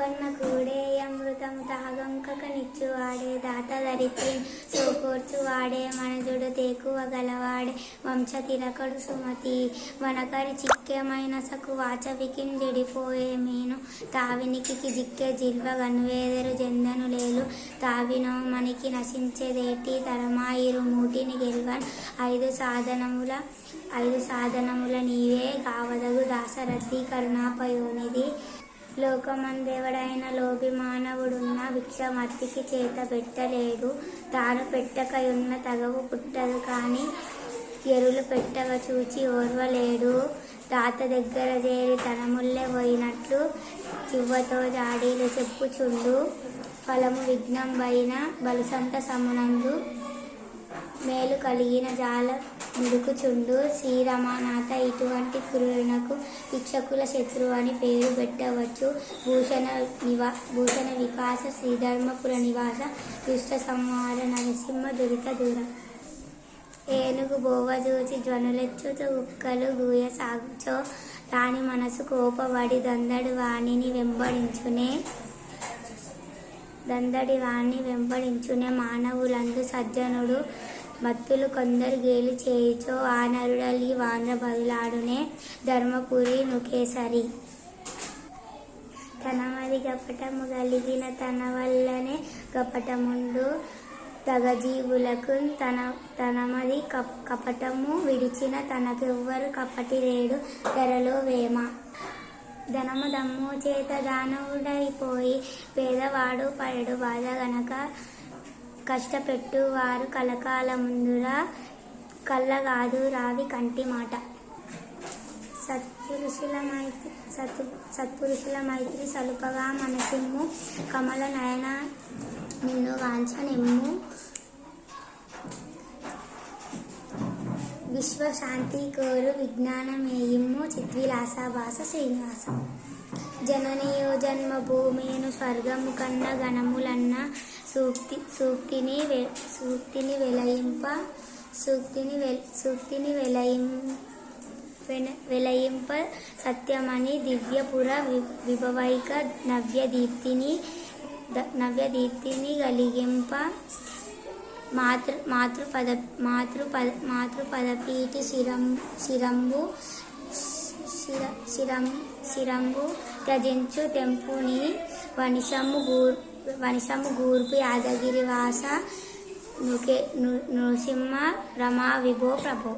కొన్న కూడే అమృతం తాగంకక నిచ్చువాడే దాత దరిత్రి సోకోర్చువాడే మనజుడు తేకువ గలవాడే వంశ తిలకడు సుమతి. వనకరి చిక్కెమైన సకు వాచవికిన్ జడిపోయే మీను. తావినికి జిక్కే జిల్వ గన్వేదరు జందను లేలు. తావినో మనకి నశించేదేటి తరమాయిరు మూటిని గెల్వన్. ఐదు సాధనముల ఐదు సాధనముల నీవే కావదగు దాసరథి కరుణాపయోనిది లోకమందెవడైన లోభి మానవుడున్న భిక్షమర్తికి చేత పెట్టలేడు తాను పెట్టకయున్న తగవు పుట్టదు కానీ ఎరులు పెట్టగా చూచి ఓర్వలేడు. తాత దగ్గర చేరి తనముల్లే పోయినట్లు చివ్వతో జాడీలు చెప్పుచుండు ఫలము విఘ్నం పైన బలుసంత సమునందు మేలు కలిగిన జాల ముడుకుచుండు శ్రీరమానాథ ఇటువంటి క్రూరునకు శిక్షకుల శత్రువు అని పేరు పెట్టవచ్చు. భూషణ నివా భూషణ వికాస శ్రీధర్మపుర నివాస దుష్ట సంహార నరసింహ దురిత దూర. ఏనుగు బోవ చూచి జ్వనులెచ్చుతూ ఉక్కలు గూయ సాగుచో. రాణి మనసు కోపబడి దందడు వాణిని వెంబడించునే. దందడి వాణ్ణి వెంబడించునే మానవులందు సజ్జనుడు. మత్తులు కొందరు గేలి చేయుచో ఆ నరుడలి వాన బదులాడునే ధర్మపురి నుకేసరి. తనమది గపటము కలిగిన తన వల్లనే గపటముండు తగజీవులకు తన తనమది కప్ కపటము విడిచిన తనకెవ్వరు కపటి రేడు ధరలో వేమ. ధనము దమ్ము చేత దానవుడైపోయి పేదవాడు పడడు బాధ గనక కష్టపెట్టు వారు కలకాల ముందురా కళ్ళగాదు రావి కంటి మాట. సత్పురుషుల మైత్రి సత్ సత్పురుషుల మైత్రి సలుపగా మనసిమ్ము కమల నయన నిన్ను వాంఛనిమ్ము. విశ్వశాంతి కోరు విజ్ఞానమేయిమ్ము చిద్విలాస భాస శ్రీనివాసం. జననియో జన్మభూమిను స్వర్గము కన్న గణములన్న సూక్తి సూక్తిని వె సూక్తిని వెలయింప సూక్తిని వె సూక్తిని వెలయిం వెన- వెలయింప సత్యమని దివ్యపుర వి- విభవైక నవ్యదీప్తిని నవ్యదీప్తిని కలిగింప మాతృ మాతృపద మాతృపద మాతృపదపీటి శిరం శిరంబు శిర శిరం శిరంబు త్యజించు తెంపుని వనిషము గూర్ వనిషము గూర్పు యాదగిరి వాస నృ నృసింహ రమా విభో ప్రభో.